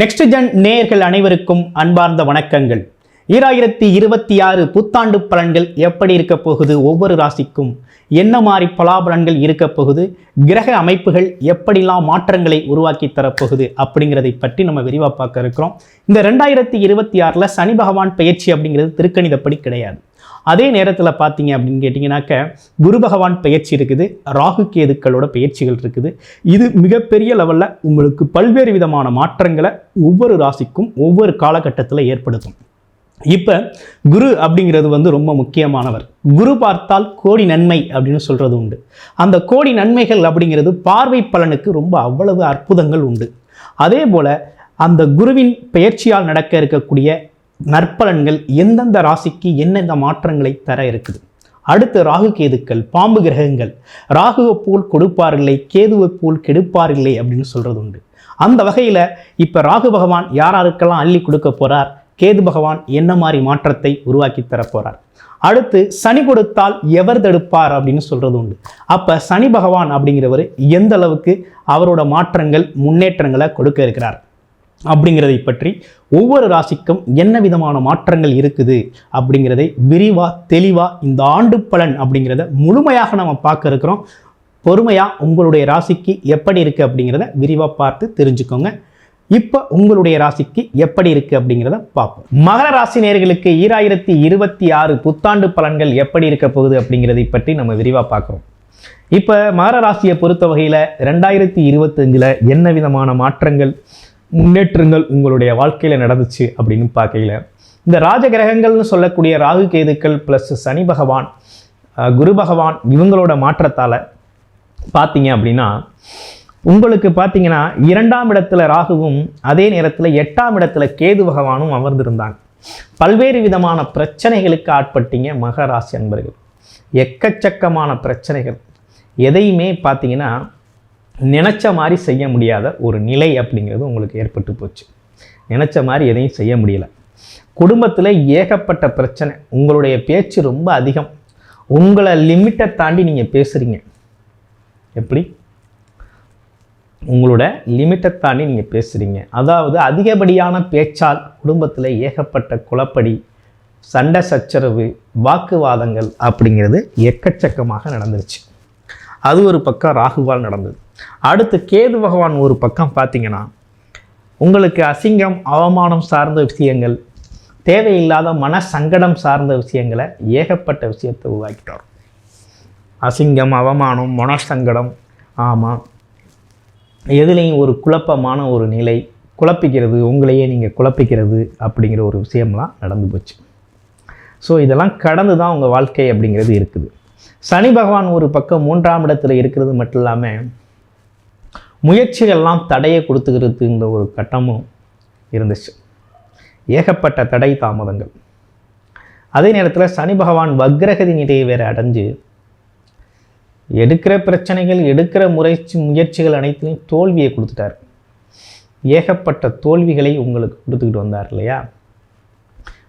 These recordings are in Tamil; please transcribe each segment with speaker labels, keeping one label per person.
Speaker 1: நெக்ஸ்ட் ஜென் நேயர்கள் அனைவருக்கும் அன்பார்ந்த வணக்கங்கள். ஈராயிரத்தி இருபத்தி ஆறு புத்தாண்டு பலன்கள் எப்படி இருக்க போகுது? ஒவ்வொரு ராசிக்கும் என்ன மாதிரி பலாபலன்கள் இருக்க போகுது? கிரக அமைப்புகள் எப்படிலாம் மாற்றங்களை உருவாக்கி தரப்போகுது? அப்படிங்கிறதை பற்றி நம்ம விரிவாக பார்க்க இருக்கிறோம். இந்த ரெண்டாயிரத்தி இருபத்தி ஆறில் சனி பகவான் பயிற்சி அப்படிங்கிறது திருக்கணிதப்படி கிடையாது. அதே நேரத்தில் பார்த்தீங்க அப்படின்னு கேட்டிங்கனாக்க குரு பகவான் பயிற்சி இருக்குது ராகு கேதுக்களோட பயிற்சிகள் இருக்குது. இது மிகப்பெரிய லெவலில் உங்களுக்கு பல்வேறு விதமான மாற்றங்களை ஒவ்வொரு ராசிக்கும் ஒவ்வொரு காலகட்டத்தில் ஏற்படுத்தும். இப்போ குரு அப்படிங்கிறது வந்து ரொம்ப முக்கியமானவர். குரு பார்த்தால் கோடி நன்மை அப்படின்னு சொல்கிறது உண்டு. அந்த கோடி நன்மைகள் அப்படிங்கிறது பார்வை பலனுக்கு ரொம்ப அவ்வளவு அற்புதங்கள் உண்டு. அதே போல் அந்த குருவின் பெயர்ச்சியால் நடக்க இருக்கக்கூடிய நற்பலன்கள் எந்தெந்த ராசிக்கு எந்தெந்த மாற்றங்களை தர இருக்குது? அடுத்து ராகு கேதுக்கள் பாம்பு கிரகங்கள் ராகுவை போல் கொடுப்பார்களே கேதுவை போல் கெடுப்பார்களே அப்படின்னு சொல்கிறது உண்டு. அந்த வகையில் இப்போ ராகு பகவான் யாராருக்கெல்லாம் அள்ளி கொடுக்க போகிறார் கேது பகவான் என்ன மாதிரி மாற்றத்தை உருவாக்கி தரப்போகிறார் அடுத்து சனி கொடுத்தால் எவர் தடுப்பார் அப்படின்னு சொல்கிறது உண்டு. அப்போ சனி பகவான் அப்படிங்கிறவர் எந்த அளவுக்கு அவரோட மாற்றங்கள் முன்னேற்றங்களை கொடுக்க இருக்கிறார்? அப்படிங்கிறதை பற்றி ஒவ்வொரு ராசிக்கும் என்ன விதமான மாற்றங்கள் இருக்குது அப்படிங்கிறதை விரிவாக தெளிவாக இந்த ஆண்டு பலன் அப்படிங்கிறத முழுமையாக நம்ம பார்க்க இருக்கிறோம். பொறுமையாக உங்களுடைய ராசிக்கு எப்படி இருக்குது அப்படிங்கிறத விரிவாக பார்த்து தெரிஞ்சுக்கோங்க. இப்போ உங்களுடைய ராசிக்கு எப்படி இருக்குது அப்படிங்கிறத பார்ப்போம். மகர ராசி நேர்களுக்கு ஈராயிரத்தி இருபத்தி ஆறு புத்தாண்டு பலன்கள் எப்படி இருக்க போகுது அப்படிங்கிறதை பற்றி நம்ம விரிவாக பார்க்குறோம். இப்போ மகர ராசியை பொறுத்த வகையில் ரெண்டாயிரத்தி இருபத்தஞ்சில் என்ன விதமான மாற்றங்கள்? முன்னேற்றங்கள் உங்களுடைய வாழ்க்கையில் நடந்துச்சு அப்படின்னு பார்க்கையில இந்த ராஜகிரகங்கள்னு சொல்லக்கூடிய ராகு கேதுக்கள் ப்ளஸ் சனி பகவான் குரு பகவான் இவங்களோட மாற்றத்தால் பார்த்தீங்க அப்படின்னா உங்களுக்கு பார்த்தீங்கன்னா இரண்டாம் இடத்துல ராகுவும் அதே நேரத்தில் எட்டாம் இடத்துல கேது பகவானும் அமர்ந்திருந்தாங்க. பல்வேறு விதமான பிரச்சனைகளுக்கு ஆட்பட்டீங்க மகராசி அன்பர்கள். எக்கச்சக்கமான பிரச்சனைகள். எதையுமே பார்த்தீங்கன்னா நினச்ச மாதிரி செய்ய முடியாத ஒரு நிலை அப்படிங்கிறது உங்களுக்கு ஏற்பட்டு போச்சு. நினச்ச மாதிரி எதையும் செய்ய முடியல. குடும்பத்தில் ஏகப்பட்ட பிரச்சனை. உங்களுடைய பேச்சு ரொம்ப அதிகம். உங்களை லிமிட்டை தாண்டி நீங்கள் பேசுகிறீங்க எப்படி? உங்களோட லிமிட்டை தாண்டி நீங்கள் பேசுகிறீங்க அதாவது அதிகப்படியான பேச்சால் குடும்பத்தில் ஏகப்பட்ட குழப்படி சண்டை சச்சரவு வாக்குவாதங்கள் அப்படிங்கிறது எக்கச்சக்கமாக நடந்துருச்சு. அது ஒரு பக்கம் ராகுவால் நடந்தது. அடுத்து கேது பகவான் ஒரு பக்கம் பார்த்தீங்கன்னா உங்களுக்கு அசிங்கம் அவமானம் சார்ந்த விஷயங்கள் தேவையில்லாத மன சங்கடம் சார்ந்த விஷயங்களை ஏகப்பட்ட விஷயத்தை உருவாக்கிட்டார். அசிங்கம் அவமானம் மனசங்கடம் ஆமாம் எதுலேயும் ஒரு குழப்பமான ஒரு நிலை குழப்பிக்கிறது உங்களையே நீங்கள் குழப்பிக்கிறது அப்படிங்கிற ஒரு விஷயம்லாம் நடந்து போச்சு. ஸோ இதெல்லாம் கடந்து தான் உங்கள் வாழ்க்கை அப்படிங்கிறது இருக்குது. சனி பகவான் ஒரு பக்கம் மூன்றாம் இடத்துல இருக்கிறது மட்டும் இல்லாமல் முயற்சிகள்லாம் தடையை கொடுத்துக்கிறதுங்கிற ஒரு கட்டமும் இருந்துச்சு. ஏகப்பட்ட தடை தாமதங்கள். அதே நேரத்தில் சனி பகவான் வக்ரகதி நிலையை வேறு அடைஞ்சு எடுக்கிற பிரச்சனைகள் எடுக்கிற முறைச்சி முயற்சிகள் அனைத்திலையும் தோல்வியை கொடுத்துட்டார். ஏகப்பட்ட தோல்விகளை உங்களுக்கு கொடுத்துக்கிட்டு வந்தார் இல்லையா?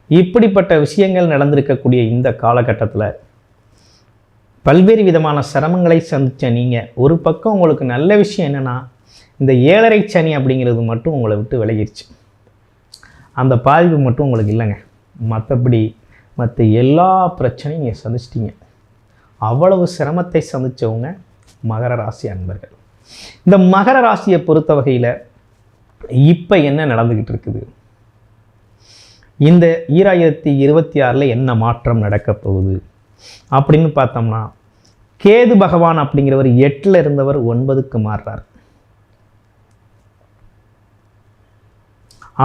Speaker 1: இப்படிப்பட்ட விஷயங்கள் நடந்திருக்கக்கூடிய இந்த காலகட்டத்தில் பல்வேறு விதமான சிரமங்களை சந்தித்த நீங்கள் ஒரு பக்கம் உங்களுக்கு நல்ல விஷயம் என்னென்னா இந்த ஏழரை சனி அப்படிங்கிறது மட்டும் உங்களை விட்டு விலகிடுச்சு அந்த பாதிப்பு மட்டும் உங்களுக்கு இல்லைங்க. மற்றபடி மற்ற எல்லா பிரச்சனையும் நீங்கள் சந்திச்சிட்டீங்க. அவ்வளவு சிரமத்தை சந்தித்தவங்க மகர ராசி அன்பர்கள். இந்த மகர ராசியை பொறுத்த வகையில் இப்போ என்ன நடந்துக்கிட்டு இருக்குது? இந்த ஈராயிரத்தி இருபத்தி ஆறில் என்ன மாற்றம் நடக்கப் போகுது? அப்படின்னு பார்த்தோம்னா கேது பகவான் அப்படிங்கிறவர் எட்டில் இருந்தவர் ஒன்பதுக்கு மாறுறார்.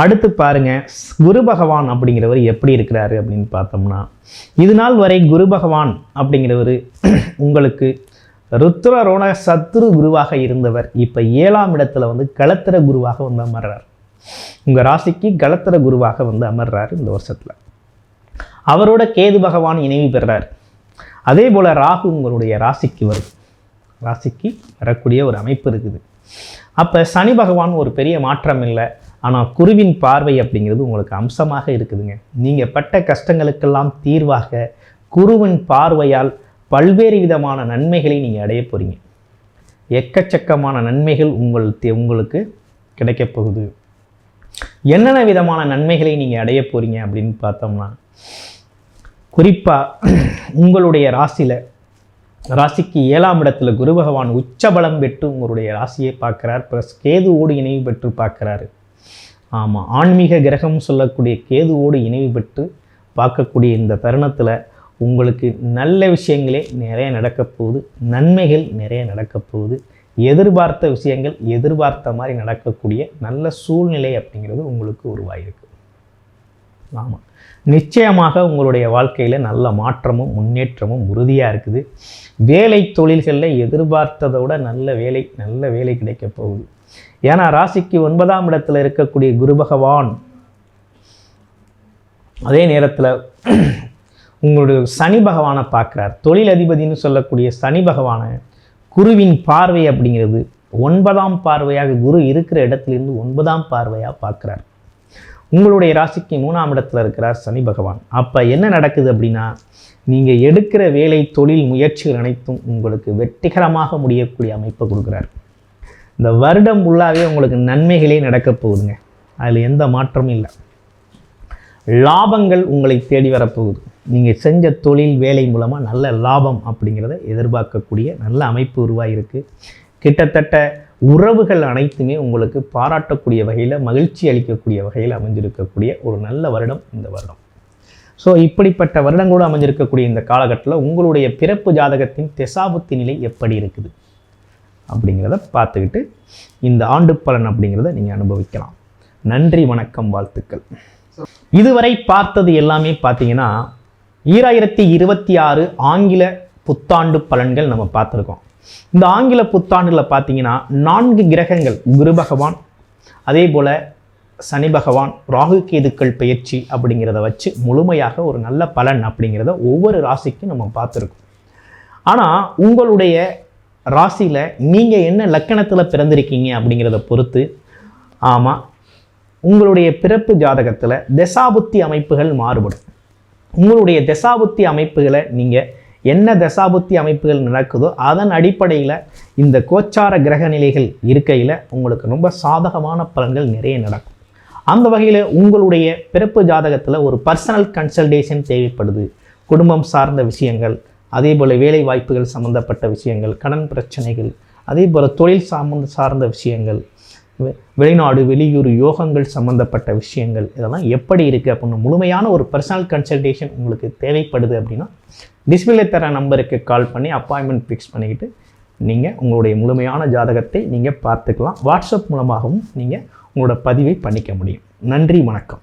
Speaker 1: அடுத்து பாருங்க குரு பகவான் அப்படிங்கிறவர் எப்படி இருக்கிறாரு அப்படின்னு பார்த்தோம்னா இது நாள் வரை குரு பகவான் அப்படிங்கிறவர் உங்களுக்கு ருத்ர ரோண சத்ரு குருவாக இருந்தவர். இப்போ ஏழாம் இடத்துல வந்து களத்திர குருவாக வந்து அமர்றார். உங்கள் ராசிக்கு களத்திர குருவாக வந்து அமர்றாரு இந்த வருஷத்தில். அவரோட கேது பகவான் இணைவு பெறார். அதே போல் ராகு உங்களுடைய ராசிக்கு வரும். ராசிக்கு வரக்கூடிய ஒரு அமைப்பு இருக்குது. அப்போ சனி பகவான் ஒரு பெரிய மாற்றம் இல்லை. ஆனால் குருவின் பார்வை அப்படிங்கிறது உங்களுக்கு அம்சமாக இருக்குதுங்க. நீங்கள் பட்ட கஷ்டங்களுக்கெல்லாம் தீர்வாக குருவின் பார்வையால் பல்வேறு விதமான நன்மைகளை நீங்கள் அடைய போகிறீங்க எக்கச்சக்கமான நன்மைகள் உங்கள் உங்களுக்கு கிடைக்கப் போகுது. என்னென்ன விதமான நன்மைகளை நீங்கள் அடைய போகிறீங்க அப்படின்னு பார்த்தோம்னா குறிப்பாக உங்களுடைய ராசியில் ராசிக்கு ஏழாம் இடத்துல குரு பகவான் உச்சபலம் பெற்று உங்களுடைய ராசியை பார்க்குறார். ப்ளஸ் கேதுவோடு இணைவு பெற்று பார்க்குறாரு. ஆமாம் ஆன்மீக கிரகம் சொல்லக்கூடிய கேதுவோடு இணைவு பெற்று பார்க்கக்கூடிய இந்த தருணத்தில் உங்களுக்கு நல்ல விஷயங்களே நிறைய நடக்கப் போகுது. நன்மைகள் நிறைய நடக்கப் போகுது. எதிர்பார்த்த விஷயங்கள் எதிர்பார்த்த மாதிரி நடக்கக்கூடிய நல்ல சூழ்நிலை அப்படிங்கிறது உங்களுக்கு உருவாகிருக்கு ஆமாம் நிச்சயமாக உங்களுடைய வாழ்க்கையில் நல்ல மாற்றமும் முன்னேற்றமும் உறுதியாக இருக்குது. வேலை தொழில்களில் எதிர்பார்த்ததை விட நல்ல வேலை நல்ல வேலை கிடைக்க போகுது. ஏன்னா ராசிக்கு ஒன்பதாம் இடத்துல இருக்கக்கூடிய குரு பகவான் அதே நேரத்தில் உங்களுடைய சனி பகவானை பார்க்குறார். தொழிலதிபதினு சொல்லக்கூடிய சனி பகவானை குருவின் பார்வை அப்படிங்கிறது ஒன்பதாம் பார்வையாக குரு இருக்கிற இடத்துலேருந்து ஒன்பதாம் பார்வையாக பார்க்குறார். உங்களுடைய ராசிக்கு மூணாம் இடத்துல இருக்கிறார் சனி பகவான். அப்போ என்ன நடக்குது அப்படின்னா நீங்கள் எடுக்கிற வேலை தொழில் முயற்சிகள் அனைத்தும் உங்களுக்கு வெற்றிகரமாக முடியக்கூடிய அமைப்பை கொடுக்குறார். இந்த வருடம் ஃபுல்லாகவே உங்களுக்கு நன்மைகளே நடக்கப் போகுதுங்க. அதில் எந்த மாற்றமும் இல்லை. லாபங்கள் உங்களை தேடி வரப்போகுது. நீங்கள் செஞ்ச தொழில் வேலை மூலமாக நல்ல லாபம் அப்படிங்கிறத எதிர்பார்க்கக்கூடிய நல்ல அமைப்பு உருவாகிருக்கு கிட்டத்தட்ட உறவுகள் அனைத்துமே உங்களுக்கு பாராட்டக்கூடிய வகையில் மகிழ்ச்சி அளிக்கக்கூடிய வகையில் அமைஞ்சிருக்கக்கூடிய ஒரு நல்ல வருடம் இந்த வருடம். ஸோ இப்படிப்பட்ட வருடங்களோடு அமைஞ்சிருக்கக்கூடிய இந்த காலகட்டத்தில் உங்களுடைய பிறப்பு ஜாதகத்தின் திசாபுத்தி நிலை எப்படி இருக்குது? அப்படிங்கிறத பார்த்துக்கிட்டு இந்த ஆண்டு பலன் அப்படிங்கிறத நீங்கள் அனுபவிக்கலாம். நன்றி வணக்கம் வாழ்த்துக்கள். இதுவரை பார்த்தது எல்லாமே பார்த்தீங்கன்னா ஈராயிரத்தி இருபத்தி ஆறு ஆங்கில புத்தாண்டு பலன்கள் நம்ம பார்த்துருக்கோம். இந்த ஆங்கில புத்தாண்டில் பார்த்தீங்கன்னா நான்கு கிரகங்கள் குரு பகவான் அதே போல் சனி பகவான் ராகு கேதுக்கள் பயிற்சி அப்படிங்கிறத வச்சு முழுமையாக ஒரு நல்ல பலன் அப்படிங்கிறத ஒவ்வொரு ராசிக்கும் நம்ம பார்த்துருக்கோம். ஆனால் உங்களுடைய ராசியில் நீங்கள் என்ன லக்கணத்தில் பிறந்திருக்கீங்க அப்படிங்கிறத பொறுத்து ஆமாம் உங்களுடைய பிறப்பு ஜாதகத்தில் தசாபுத்தி அமைப்புகள் மாறுபடும். உங்களுடைய தசாபுத்தி அமைப்புகளை நீங்கள் என்ன தசாபுத்தி அமைப்புகள் நடக்குதோ அதன் அடிப்படையில் இந்த கோச்சார கிரக நிலைகள் இருக்கையில் உங்களுக்கு ரொம்ப சாதகமான பலன்கள் நிறைய நடக்கும். அந்த வகையில் உங்களுடைய பிறப்பு ஜாதகத்தில் ஒரு பர்சனல் கன்சல்டேஷன் தேவைப்படுது. குடும்பம் சார்ந்த விஷயங்கள் அதே போல் வேலை வாய்ப்புகள் சம்மந்தப்பட்ட விஷயங்கள் கடன் பிரச்சனைகள் அதே போல் தொழில் சார்ந்த சார்ந்த விஷயங்கள் வெளிநாடு வெளியூர் யோகங்கள் சம்மந்தப்பட்ட விஷயங்கள் இதெல்லாம் எப்படி இருக்குது அப்படின்னு முழுமையான ஒரு பர்சனல் கன்சல்டேஷன் உங்களுக்கு தேவைப்படுது அப்படின்னா டிஸ்பிளே தர நம்பருக்கு கால் பண்ணி அப்பாயின்மெண்ட் ஃபிக்ஸ் பண்ணிக்கிட்டு நீங்கள் உங்களுடைய முழுமையான ஜாதகத்தை நீங்கள் பார்த்துக்கலாம். வாட்ஸ்அப் மூலமாகவும் நீங்கள் உங்களோட பதிவை பண்ணிக்க முடியும். நன்றி வணக்கம்.